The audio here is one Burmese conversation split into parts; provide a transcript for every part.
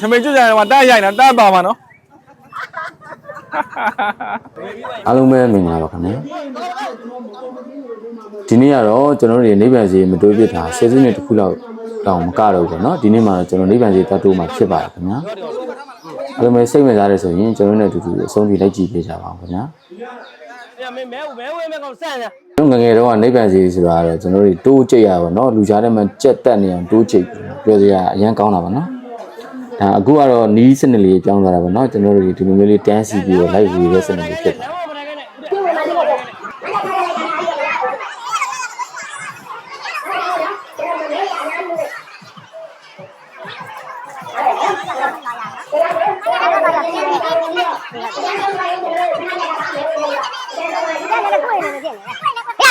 ထမင်းကျွတ်ကြတယ်မှာတန်းရိုက်တာတန်းပါမှာနော်အားလုံးပဲမင်္ဂလာပါခင်ဗျာဒီနေ့ကတော့ကျွန်တော်တို့တွေနိဗ္ဗာန်စီမတွေးပြတာဆယ်စုနှစ်တစ်ခုလောက်တောင်မကတော့ဘူးပေါ့နော်ဒီနေ့မှာတော့ကျွန်တော်နိဗ္ဗာန်စီတတ်တိုးမှာဖြစ်ပါတယ်ခင်ဗျာအားလုံးပဲစိတ်ဝင်စားတယ်ဆိုရင်ကျွန်တော်တို့နဲ့အတူတူအဆုံးထိလိုက်ကြည့်ပေးကြပါအောင်ခင်ဗျာ Ja, men men men men men kom sen ja. ကျွန်တော်ငယ်ငယ်တုန်းကနိဗ္ဗာန်စီဆိုတာကတော့ကျွန်တော်တို့တိုးကြိတ်ရပါတော့လူကြားထဲမှာကြက်တက်နေအောင်တိုးကြိတ်ပြောစရာအရန်ကောင်းတာပါနော် ဒါအခုကတော့နီးစနစ်လေးကြောင်းသွားတာပေါ့နော်ကျွန်တော်တို့ဒီလိုမျိုးလေးတန်းစီပြီးတော့ live ဝေတဲ့စနစ်လေးဖြစ်တာ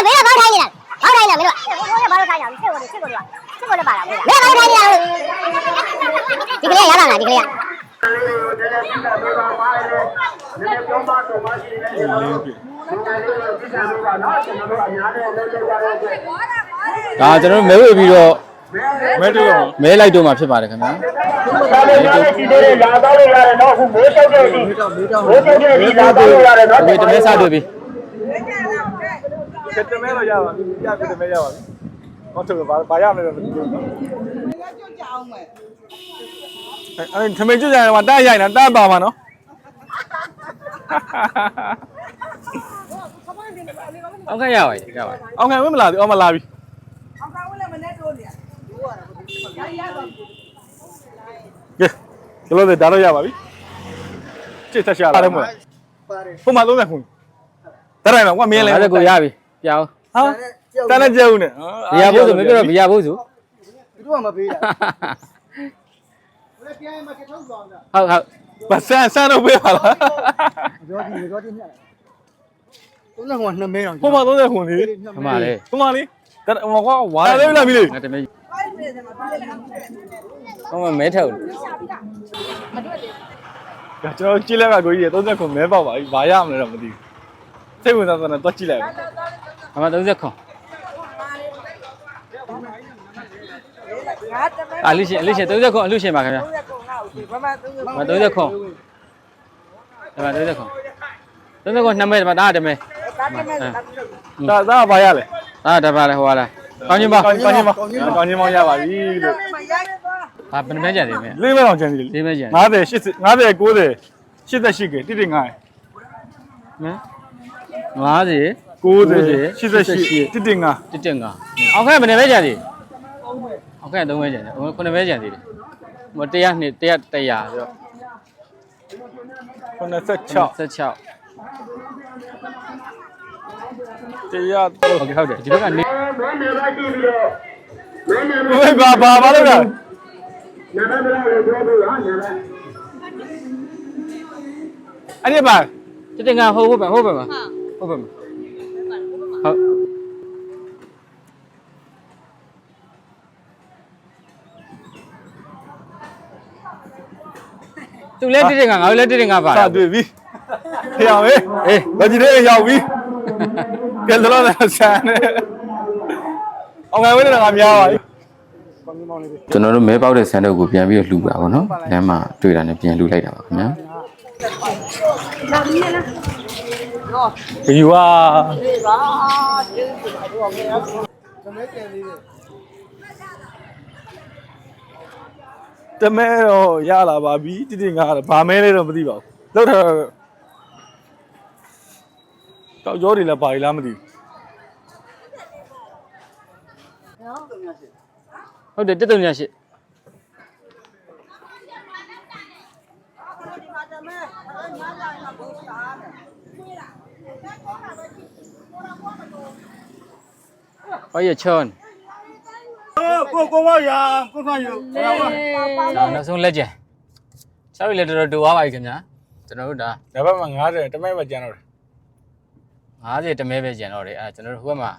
မင်းတို့ဘာလို့ခိုင်းရလဲစစ်ကိုစစ်ကိုတို့ကစစ်ကိုတို့ပါလားမင်းဘာလို့ခိုင်းရလဲ ဒီကလေးရပါလားဒီကလေးကဒါကျွန်တော်မဲဝေပြီးတော့မဲတူတော့မဲလိုက်တော့မှဖြစ်ပါတယ်ခင်ဗျာမဲတူရှိသေးတယ်လာသားလို့ရတယ်နော်အခုမိုးလျှောက်တဲ့အထိမိုးလျှောက်တဲ့အထိလာသားလို့ရတယ်နော်ဒီတမဲစတွေ့ပြီတမဲတော့ရပါပြီပြပြတမဲရပါပြီ ဟောတူဘာဘာရမလဲတော့မသိဘူးအဲ့ထမင်းကျွတ်ကြတယ်မှာတန်းရိုက်တာတန်းပါမှာနော်အောက်ကရပါတယ်ရပါတယ်အောင်ခံဝင်းမလာသေးအောင်မလာပြီကဲဒီလိုနဲ့ဒါတော့ရပါပြီစစ်သက်ရှာလာတယ်မဟုတ်ပုံမှန်30ခုတရိုင်မှာကွာမင်းလဲအဲ့ဒါကိုရပြီပြောင်းဟာ တန်းနဲ့ကြက်ဦးနဲ့ဘီယာဖို့ဆိုမပြောတော့ဘီယာဖို့ဆိုသူတို့ကမပေးတာဟုတ်ဘယ်ပြန်မှချက်ထုတ်သွားတာဟုတ်ဟုတ်မဆန်းဆန်းတော့ပေးပါလားကြောဒီကြောဒီမြတ်လာတုံးကနှစ်မဲတော့ပုံမှန်30ခုလေအမလေးပုံမှန်လေဒါဟိုကွာဝါလေးလာပြီလေငါတမဲဟိုမမဲထောက်ဒါကျွန်တော်ကြည့်လိုက်ကကိုကြီး30ခုမဲပေါက်ပါပြီဘာရမလဲတော့မသိဘူးစိတ်ဝင်စားစမ်းတော့ကြည့်လိုက်အမ30ခွန် အလိရှင်အလိရှင်30ခွန်အလိရှင်ပါခင်ဗျာမ30ခွန်အမ30ခွန်30ခွန်နှစ်မဲဒီမှာဒါတမဲဒါဒါဘာရလဲဒါတပါလေဟိုလားကောင်းချင်းပါကောင်းချင်းမောင်းကောင်းချင်းမောင်းရပါပြီလို့ဟာဘယ်နှမဲကြံသေးမလဲလေးမဲအောင်ကျန်စီလေလေးမဲကြံ50 80 50 90 88ကတိတိ9ဟမ်50 90 88တိတိ9တစ်တင်ကအောက်ခက်ဘယ်နှမဲကြံသေး အောက်ခက်3မဲကြံသေးခုနှစ်မဲကြံသေးတယ်ဟို100နှစ်100 100ဆိုတော့96 16တရားဟုတ်ကဲ့ဟုတ်တယ်ဒီဘက်ကနေမင်းနေပါကြည့်ပြီးတော့မင်းနေဘယ်ဘာဘာဘာလို့လဲနာမည်လည်းပြောလို့ဟာနာမည်အဲ့ဒီပါတစ်တင်ကဟုတ်ဟုတ်ပဲဟုတ်ပဲမှာဟုတ်ပဲမှာဟုတ် သူလည်းတစ်တင်ကငါလည်းတစ်တင်ကပါစတွေ့ပြီဖျောင်းဟေးအေးဗကြီးလေးရောက်ပြီကဲလောလောဆန်နေအောင်ငယ်ဝင်းနေတာများပါပြီကျွန်တော်တို့မဲပေါက်တဲ့ဆန်တော့ကိုပြန်ပြီးတော့လှူတာပေါ့နော်လမ်းမှာတွေ့တာနဲ့ပြန်လှူလိုက်တာပါခင်ဗျာဘီဝါသမဲပြန်လေး တယ်တမဲတော့ရလာပါပြီတိတိငါဘာမဲလဲတော့မသိပါဘူးလောက်ထားတော့ကြောတွေလည်းပါရီလားမသိဘူးဟုတ်တယ်တက်တုံညာရှိဘာရချွန် ကိုကိုမရကိုမရဒါနောက်ဆုံးလက်ကျန်ချောက်ရည်လည်းတော်တော်တူသွားပါပြီခင်ဗျာကျွန်တော်တို့ဒါဒါဘက်မှာ90တမဲပဲကျန်တော့တယ်50တမဲပဲကျန်တော့တယ်အဲကျွန်တော်တို့ဟိုဘက်မှာ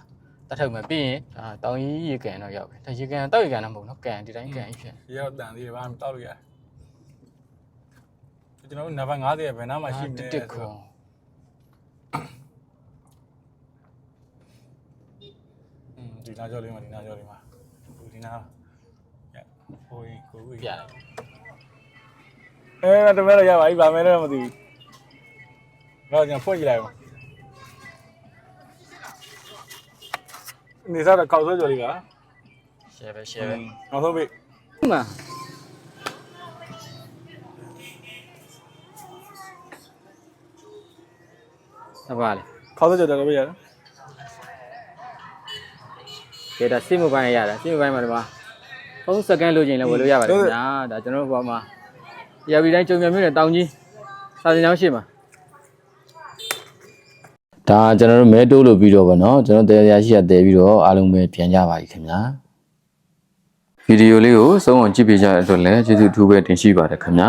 တတ်ထုတ်မယ်ပြီးရင်ဒါတောင်ကြီးရေကန်တော့ရောက်ပြီဒါရေကန်တောက်ရေကန်တော့မဟုတ်နော်ကန်ဒီတိုင်းကန်ကြီးဖြစ်ရောက်တန်သေးတယ်ဘာမှတောက်လို့ရတယ်ကျွန်တော်တို့နံပါတ်90ရဲ့ဘယ်နားမှာရှိမတလဲစ်တစ်ခွန်อืมဒီနားကြောလေးမှာဒီနားကြောလေးမှာ ဒီနားဟိုကိုကိုပြလိုက်အဲတမဲတော့ရပါပြီဗာမဲလည်းမသိဘူးတော့ကျွန်တော်ဖွင့်ကြည့်လိုက်ပါနေစားတော့ကောက်ဆွဲကြော်လေးပါရှယ်ပဲရှယ်ပဲနောက်ဆုံးပြီမှာဟုတ်ပါလေကောက်ဆွဲကြော်တယ်လို့ပြရတယ် ကဲဒါစိတ်မပိုင်းရတာစိတ်မပိုင်းမှာဒီမှာ3စက္ကန့်လိုချင်လဲဝယ်လို့ရပါတယ်ခင်ဗျာဒါကျွန်တော်တို့ဘောမှာရာဘီတိုင်းကြုံမြမျိုးနဲ့တောင်ကြီးစာစင်ကျောင်းရှိမှာဒါကျွန်တော်တို့မဲတိုးလို့ပြီးတော့ဗောနော်ကျွန်တော်တရားရရှိရတဲပြီးတော့အားလုံးပဲပြန်ကြပါပြီခင်ဗျာဗီဒီယိုလေးကိုဆုံးအောင်ကြည့်ပေးကြတဲ့အတွက်လည်းကျေးဇူးအထူးပဲတင်ရှိပါတယ်ခင်ဗျာ